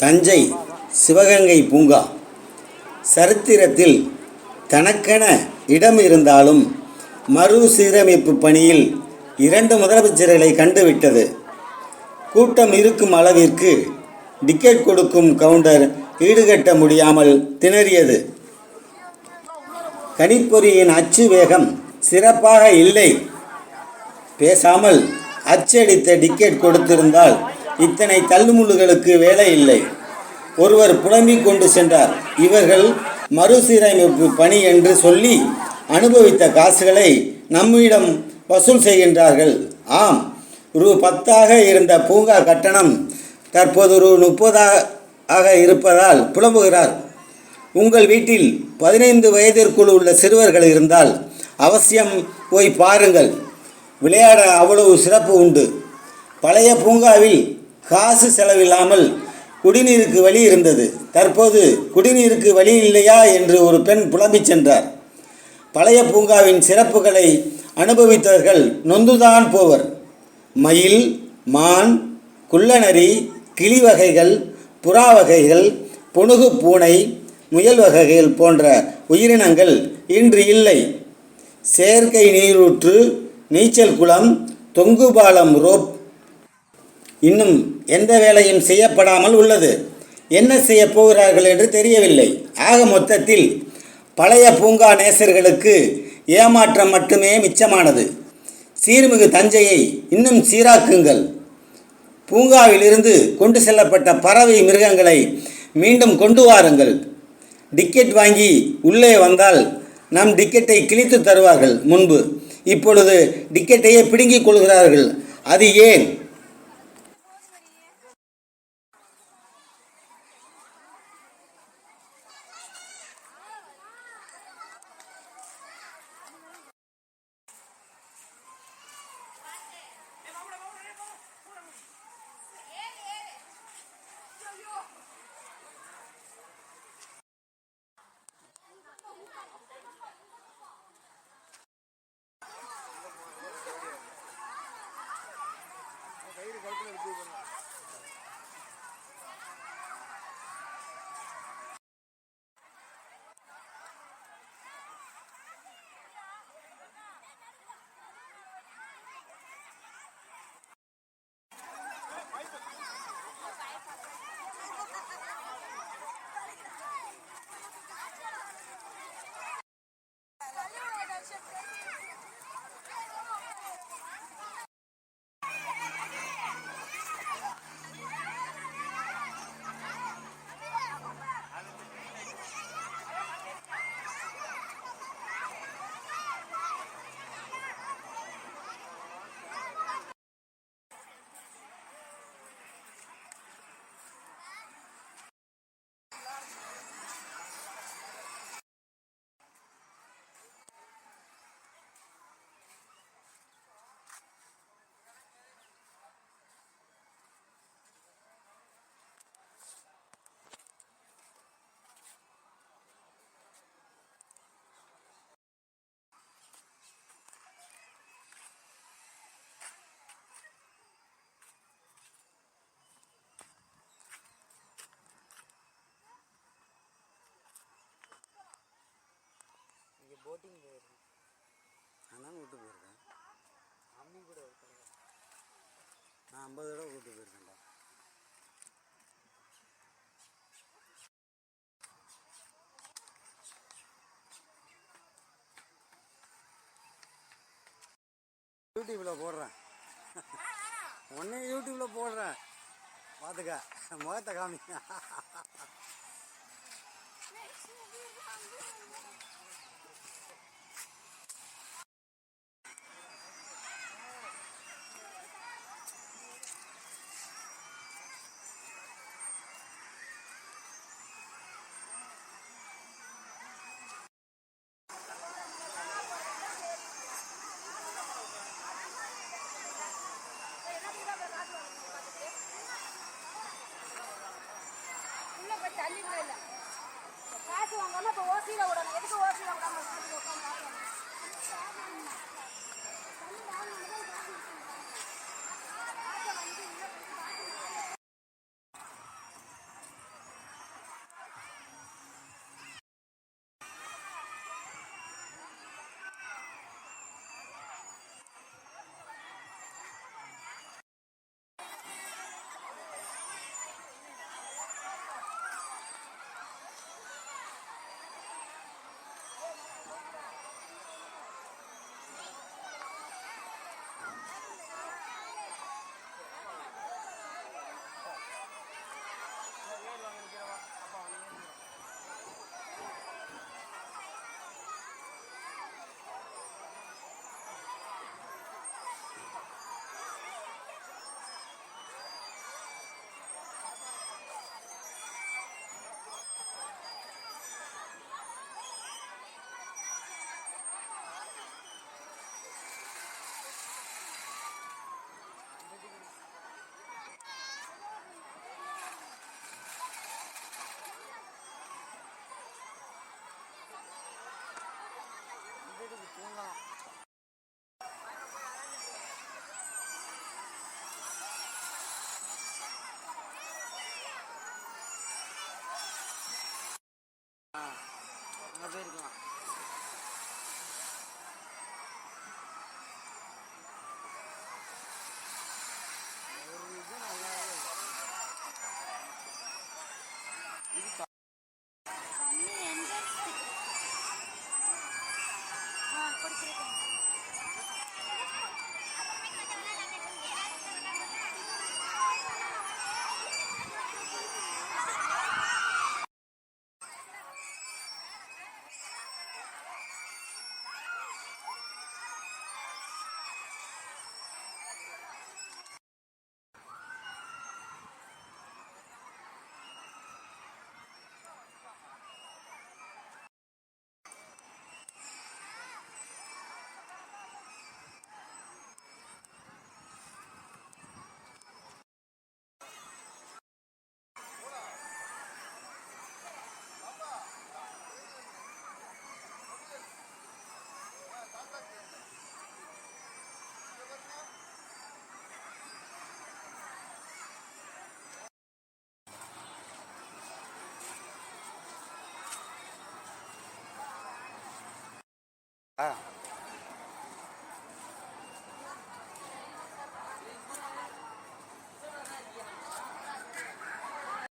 தஞ்சை சிவகங்கை பூங்கா. சரித்திரத்தில் தனக்கென இடம் இருந்தாலும் மறுசீரமைப்பு பணியில் இரண்டு முதலமைச்சர்களை கண்டுவிட்டது. கூட்டம் இருக்கும் அளவிற்கு டிக்கெட் கொடுக்கும் கவுண்டர் ஈடுகட்ட முடியாமல் திணறியது. கணிப்பொறியின் அச்சு வேகம் சிறப்பாக இல்லை. பேசாமல் அச்சடித்த டிக்கெட் கொடுத்திருந்தால் இத்தனை தள்ளுமுள்ளுகளுக்கு வேலை இல்லை. ஒருவர் புலம்பிக் கொண்டு சென்றார். இவர்கள் மறுசீரமைப்பு பணி என்று சொல்லி அனுபவித்த காசுகளை நம்மிடம் வசூல் செய்கின்றார்கள். ஆம் ரூ பத்தாக இருந்த பூங்கா கட்டணம் தற்போது ரூ முப்பதாக இருப்பதால் புலம்புகிறார். உங்கள் வீட்டில் பதினைந்து வயதிற்குள் உள்ள சிறுவர்கள் இருந்தால் அவசியம் போய் பாருங்கள். விளையாட அவ்வளவு சிறப்பு உண்டு. பழைய பூங்காவில் காசு செலவில்லாமல் குடிநீருக்கு வழி இருந்தது. தற்போது குடிநீருக்கு வழி இல்லையா என்று ஒரு பெண் புலம்பிச் சென்றார். பழைய பூங்காவின் சிறப்புகளை அனுபவித்தவர்கள் நொந்துதான் போவர். மயில் மான் குள்ளநரி கிளி வகைகள் புறா வகைகள் புணுகு பூனை முயல் வகைகள் போன்ற உயிரினங்கள் இன்று இல்லை. செயற்கை நீரூற்று நீச்சல் குளம் தொங்கு பாலம் ரோப் இன்னும் எந்த வேலையும் செய்யப்படாமல் உள்ளது. என்ன செய்ய போகிறார்கள் என்று தெரியவில்லை. ஆக மொத்தத்தில் பழைய பூங்கா நேசர்களுக்கு ஏமாற்றம் மட்டுமே மிச்சமானது. சீர்மிகு தஞ்சையை இன்னும் சீராக்குங்கள். பூங்காவிலிருந்து கொண்டு செல்லப்பட்ட பறவை மிருகங்களை மீண்டும் கொண்டு வாருங்கள். டிக்கெட் வாங்கி உள்ளே வந்தால் நம் டிக்கெட்டை கிழித்து தருவார்கள் முன்பு. இப்பொழுது டிக்கெட்டையே பிடுங்கிக் கொள்கிறார்கள். அது ஏன்? கழுத்தில் எடுத்து பண்ணுவோம் போட்டிங் போயிருக்கேன். நான் விட்டு போயிருக்கேன். அம்மி கூட தடவை நான் ஐம்பது தடவை கூட்டு போயிருக்கேன்டா. யூடியூப்பில் போடுறேன். உடனே யூடியூப்பில் போடுறேன். பார்த்துக்க முகத்தை காமி. காசு வாங்காம இப்ப ஓசியில விடணும். எதுக்கு ஓசியில விடாம உட்காந்து தூங்கலாம் அங்கே போயிருக்கலாம் Ah.